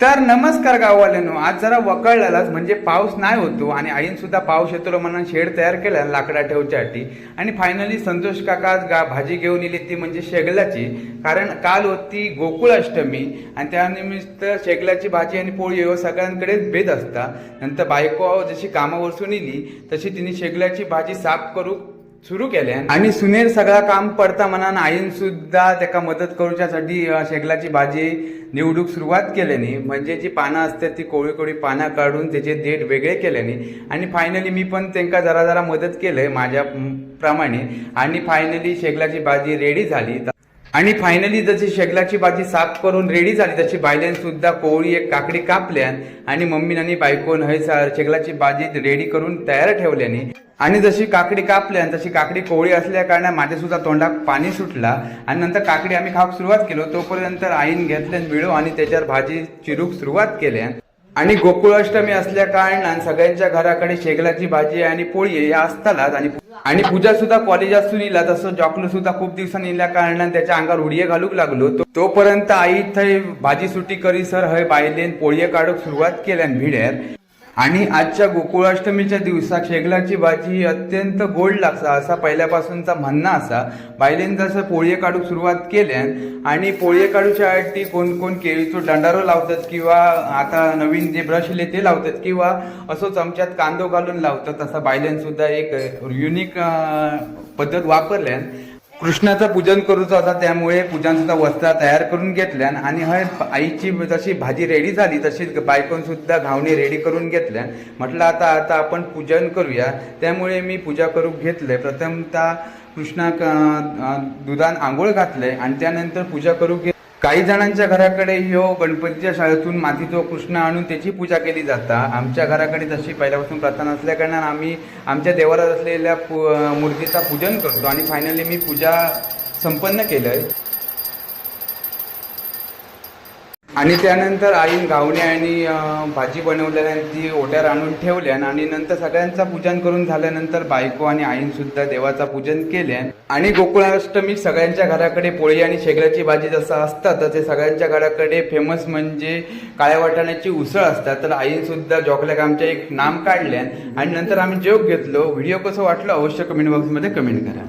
तर नमस्कार गाववाल्यानो आज जरा वकळलेलाच म्हणजे पाऊस नाही होतो आणि आईन सुद्धा पाऊस येतो म्हणून शेड तयार केला लाकडा ठेवच्यासाठी. आणि फायनली संतोष काका गा भाजी घेऊन येली ती म्हणजे शेगलाची. कारण काल होती गोकुळ अष्टमी आणि त्यानिमित्त शेगलाची भाजी आणि पोळी हो सगळ्यांकडेच भेद असता. नंतर बायको हो जशी कामावरसून येली तशी तिने शेगलाची भाजी साफ करू सुरू केले आणि सुनेर सगळा काम पडता म्हणान आईन सुद्धा त्याका मदत करूच्यासाठी शेगलाची भाजी निवडूक सुरुवात केल्यानी म्हणजे जी पानं असतात ती कोळी कोळी पानं काढून त्याचे देठ वेगळे केल्यानी आणि फायनली मी पण त्यांना जरा जरा मदत केलंय माझ्या प्रमाणे. आणि फायनली शेगलाची भाजी रेडी झाली. आणि फायनली जशी शेगलाची भाजी साफ करून रेडी झाली तशी बायलेन सुद्धा कोळी एक काकडी कापल्यान आणि मम्मीन आणि बायकोन हय शेगलाची भाजी रेडी करून तयार ठेवल्याने आणि जशी काकडी कापल्यान तशी काकडी कोळी असल्या कारणाने माझ्या सुद्धा तोंडात पाणी सुटला आणि नंतर काकडी आम्ही खाऊक सुरुवात केलो. तोपर्यंत आईन घेतल्यान विळो आणि त्याच्यावर भाजी चिरूक सुरुवात केल्या आणि गोकुळाष्टमी असल्या कारणान सगळ्यांच्या घराकडे शेगलाची भाजी आणि पोळी या असतालाच आणि आणि पूजा सुद्धा कॉलेजातून इला तसं जॉकलो सुद्धा खूप दिवसांनी इल्या कारणान त्याच्या अंगावर उडये घालूक लागलो. तोपर्यंत आई थंय भाजी सुटी करी सर हय बायलेन पोळये काढूक सुरुवात केल्यान भिड्यात आणि आजच्या गोकुळाष्टमीच्या दिवसात शेगलाची भाजी ही अत्यंत गोड लागता असा पहिल्यापासूनचा म्हणणं असा. बायलेन जसं पोळये काढूक सुरुवात केल्यान आणि पोळये काढूच्या आटी कोण कोण केळीचो दंडारो लावतात किंवा आता नवीन जे ब्रश इले ते लावतात किंवा असो चमच्यात कांदो घालून लावतात तसा बायलेन सुद्धा एक युनिक पद्धत वापरल्यान कृष्णाचं पूजन करूचं आता त्यामुळे पूजन सुद्धा तयार करून घेतल्यान आणि हय आईची जशी भाजी रेडी झाली तशीच बायकोन सुद्धा घावणी रेडी करून घेतल्यान म्हटलं आता आता आपण पूजन करूया. त्यामुळे मी पूजा करून घेतले प्रथमतः कृष्णाक दुधान आंघोळ घातले आणि त्यानंतर पूजा करू घे काही जणांच्या घराकडे ह्यो गणपतीच्या शाळेतून मातीचो कृष्ण आणून त्याची पूजा केली जाता. आमच्या घराकडे तशी पहिल्यापासून प्रथा असल्याकारणान आम्ही आमच्या देवारात असलेल्या पू- मूर्तीचा पूजन करतो आणि फायनली मी पूजा संपन्न केलं आहे आणि त्यानंतर आईन गावणे आणि भाजी बनवलेल्या ती ओट्यावर आणून ठेवल्यान आणि नंतर सगळ्यांचा पूजन करून झाल्यानंतर बायको आणि आईन सुद्धा देवाचा पूजन केल्यान आणि गोकुळाष्टमी सगळ्यांच्या घराकडे पोळी आणि शेगऱ्याची भाजी जसं असतात तसे सगळ्यांच्या घराकडे फेमस म्हणजे काळ्या वाटाण्याची उसळ असतात. तर आईन सुद्धा जॉकल्याक आमच्या एक नाम काढल्या आणि नंतर आम्ही जेव घेतलो. व्हिडिओ कसं वाटलं अवश्य कमेंट बॉक्समध्ये कमेंट करा.